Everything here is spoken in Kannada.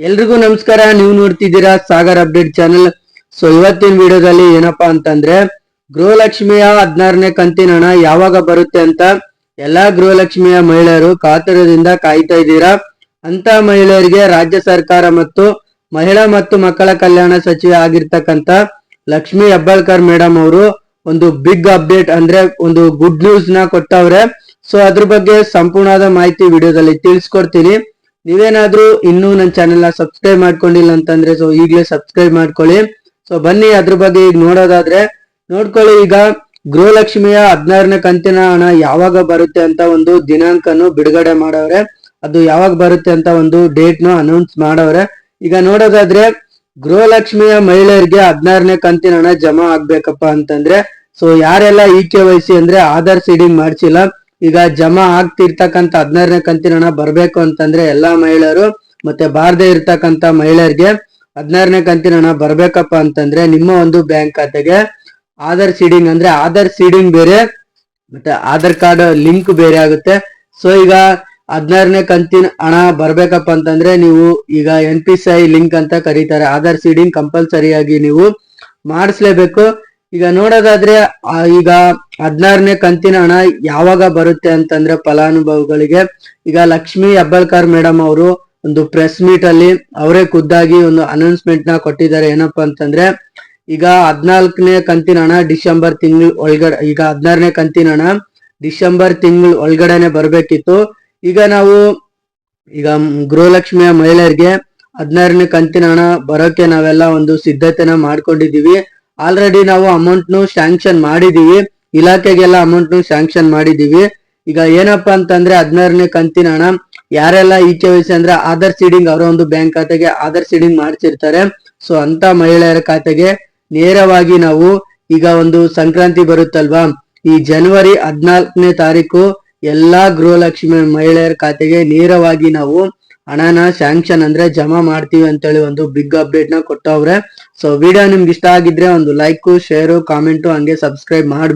ಎಲ್ರಿಗೂ ನಮಸ್ಕಾರ. ನೀವು ನೋಡ್ತಿದ್ದೀರಾ ಸಾಗರ್ ಅಪ್ಡೇಟ್ ಚಾನೆಲ್. ಸೊ ಇವತ್ತಿನ ವಿಡಿಯೋದಲ್ಲಿ ಏನಪ್ಪಾ ಅಂತಂದ್ರೆ, ಗೃಹಲಕ್ಷ್ಮಿಯ ಹದಿನಾರನೇ ಕಂತಿನ ಹಣ ಯಾವಾಗ ಬರುತ್ತೆ ಅಂತ ಎಲ್ಲಾ ಗೃಹಲಕ್ಷ್ಮಿಯ ಮಹಿಳೆಯರು ಕಾತರದಿಂದ ಕಾಯ್ತಾ ಇದ್ದೀರಾ? ಅಂತ ಮಹಿಳೆಯರಿಗೆ ರಾಜ್ಯ ಸರ್ಕಾರ ಮತ್ತು ಮಹಿಳಾ ಮತ್ತು ಮಕ್ಕಳ ಕಲ್ಯಾಣ ಸಚಿವೆ ಆಗಿರ್ತಕ್ಕಂತ ಲಕ್ಷ್ಮಿ ಹೆಬ್ಬಾಳ್ಕರ್ ಮೇಡಮ್ ಅವರು ಒಂದು ಬಿಗ್ ಅಪ್ಡೇಟ್ ಅಂದ್ರೆ ಒಂದು ಗುಡ್ ನ್ಯೂಸ್ನ ಕೊಟ್ಟವ್ರೆ. ಸೊ ಅದ್ರ ಬಗ್ಗೆ ಸಂಪೂರ್ಣವಾದ ಮಾಹಿತಿ ವಿಡಿಯೋದಲ್ಲಿ ತಿಳಿಸ್ಕೊಡ್ತೀನಿ. ನೀವೇನಾದ್ರೂ ಇನ್ನೂ ನನ್ನ ಚಾನೆಲ್ನ ಸಬ್ಸ್ಕ್ರೈಬ್ ಮಾಡ್ಕೊಂಡಿಲ್ಲ ಅಂತಂದ್ರೆ ಸೊ ಈಗಲೇ ಸಬ್ಸ್ಕ್ರೈಬ್ ಮಾಡ್ಕೊಳ್ಳಿ. ಸೊ ಬನ್ನಿ ಅದ್ರ ಬಗ್ಗೆ ಈಗ ನೋಡೋದಾದ್ರೆ, ನೋಡ್ಕೊಳ್ಳಿ ಈಗ ಗೃಹಲಕ್ಷ್ಮಿಯ ಹದಿನಾರನೇ ಕಂತಿನ ಹಣ ಯಾವಾಗ ಬರುತ್ತೆ ಅಂತ ಒಂದು ದಿನಾಂಕನು ಬಿಡುಗಡೆ ಮಾಡವ್ರೆ. ಅದು ಯಾವಾಗ ಬರುತ್ತೆ ಅಂತ ಒಂದು ಡೇಟ್ ನು ಅನೌನ್ಸ್ ಮಾಡವ್ರೆ. ಈಗ ನೋಡೋದಾದ್ರೆ, ಗೃಹಲಕ್ಷ್ಮಿಯ ಮಹಿಳೆಯರಿಗೆ ಹದಿನಾರನೇ ಕಂತಿನ ಹಣ ಜಮಾ ಆಗ್ಬೇಕಪ್ಪ ಅಂತಂದ್ರೆ ಸೊ ಯಾರೆಲ್ಲ ಇ ಕೆ ವೈ ಸಿ ಅಂದ್ರೆ ಆಧಾರ್ ಸೀಡಿಂಗ್ ಮಾಡ್ಸಿಲ್ಲ ಈಗ ಜಮಾ ಆಗ್ತಿರ್ತಕ್ಕಂಥ ಹದಿನಾರನೇ ಕಂತಿನ ಹಣ ಬರ್ಬೇಕು ಅಂತಂದ್ರೆ ಎಲ್ಲಾ ಮಹಿಳೆಯರು ಮತ್ತೆ ಬಾರದೆ ಇರ್ತಕ್ಕಂತ ಮಹಿಳೆಯರಿಗೆ ಹದಿನಾರನೇ ಕಂತಿನ ಹಣ ಬರ್ಬೇಕಪ್ಪ ಅಂತಂದ್ರೆ ನಿಮ್ಮ ಒಂದು ಬ್ಯಾಂಕ್ ಖಾತೆಗೆ ಆಧಾರ್ ಸೀಡಿಂಗ್ ಅಂದ್ರೆ ಆಧಾರ್ ಸೀಡಿಂಗ್ ಬೇರೆ, ಮತ್ತೆ ಆಧಾರ್ ಕಾರ್ಡ್ ಲಿಂಕ್ ಬೇರೆ ಆಗುತ್ತೆ. ಸೊ ಈಗ ಹದಿನಾರನೇ ಕಂತಿನ ಹಣ ಬರ್ಬೇಕಪ್ಪ ಅಂತಂದ್ರೆ ನೀವು ಈಗ N P C I link ಅಂತ ಕರೀತಾರೆ. ಆಧಾರ್ ಸೀಡಿಂಗ್ ಕಂಪಲ್ಸರಿಯಾಗಿ ನೀವು ಮಾಡಿಸ್ಲೇಬೇಕು. ಈಗ ನೋಡೋದಾದ್ರೆ ಈಗ ಹದಿನಾರನೇ ಕಂತಿನ ಹಣ ಯಾವಾಗ ಬರುತ್ತೆ ಅಂತಂದ್ರೆ ಫಲಾನುಭವಿಗಳಿಗೆ. ಈಗ ಲಕ್ಷ್ಮಿ ಹೆಬ್ಬಾಳ್ಕರ್ ಮೇಡಮ್ ಅವರು ಒಂದು ಪ್ರೆಸ್ ಮೀಟ್ ಅಲ್ಲಿ ಅವರೇ ಖುದ್ದಾಗಿ ಒಂದು ಅನೌನ್ಸ್ಮೆಂಟ್ನ ಕೊಟ್ಟಿದ್ದಾರೆ. ಏನಪ್ಪಾ ಅಂತಂದ್ರೆ, ಈಗ ಹದಿನಾಲ್ಕನೇ ಕಂತಿನ ಹಣ ಡಿಸೆಂಬರ್ ತಿಂಗಳು ಒಳಗಡೆ, ಈಗ ಹದಿನಾರನೇ ಕಂತಿನ ಹಣ ಡಿಸೆಂಬರ್ ತಿಂಗಳು ಒಳಗಡೆನೆ ಬರಬೇಕಿತ್ತು. ಈಗ ನಾವು, ಈಗ ಗೃಹಲಕ್ಷ್ಮಿಯ ಮಹಿಳೆಯರಿಗೆ ಹದಿನಾರನೇ ಕಂತಿನ ಹಣ ಬರೋಕೆ ನಾವೆಲ್ಲ ಒಂದು ಸಿದ್ಧತೆನ ಮಾಡ್ಕೊಂಡಿದೀವಿ ಆಲ್ರೆಡಿ ನಾವು ಅಮೌಂಟ್ ನು ಸ್ಯಾಂಕ್ಷನ್ ಮಾಡಿದೀವಿ. ಇಲಾಖೆಗೆಲ್ಲ ಅಮೌಂಟ್ ನು ಸ್ಯಾಂಕ್ಷನ್ ಮಾಡಿದೀವಿ. ಈಗ ಏನಪ್ಪಾ ಅಂತಂದ್ರೆ ಹದಿನಾರನೇ ಕಂತಿನ ಹಣ ಯಾರೆಲ್ಲ ಈಚೆ ಕೆ ವೈ ಅಂದ್ರೆ ಆಧಾರ್ ಸೀಡಿಂಗ್ ಅವರ ಒಂದು ಬ್ಯಾಂಕ್ ಖಾತೆಗೆ ಆಧಾರ್ ಸೀಡಿಂಗ್ ಮಾಡಿಸಿರ್ತಾರೆ. ಸೊ ಅಂತ ಮಹಿಳೆಯರ ಖಾತೆಗೆ ನೇರವಾಗಿ ನಾವು ಈಗ ಒಂದು ಸಂಕ್ರಾಂತಿ ಬರುತ್ತಲ್ವಾ? ಈ ಜನವರಿ ಹದಿನಾಲ್ಕನೇ ತಾರೀಕು ಎಲ್ಲಾ ಗೃಹಲಕ್ಷ್ಮಿ ಮಹಿಳೆಯರ ಖಾತೆಗೆ ನೇರವಾಗಿ ನಾವು ಹಣನ ಸ್ಯಾಂಕ್ಷನ್ ಅಂದ್ರೆ ಜಮಾ ಮಾಡ್ತೀವಿ ಅಂತೇಳಿ ಒಂದು ಬಿಗ್ ಅಪ್ಡೇಟ್ನ ಕೊಟ್ಟವ್ರೆ. ಸೊ ವಿಡಿಯೋ ನಿಮ್ಗೆ ಇಷ್ಟ ಆಗಿದ್ರೆ ಒಂದು ಲೈಕ್ ಶೇರು ಕಾಮೆಂಟು ಹಂಗೆ ಸಬ್ಸ್ಕ್ರೈಬ್ ಮಾಡಿ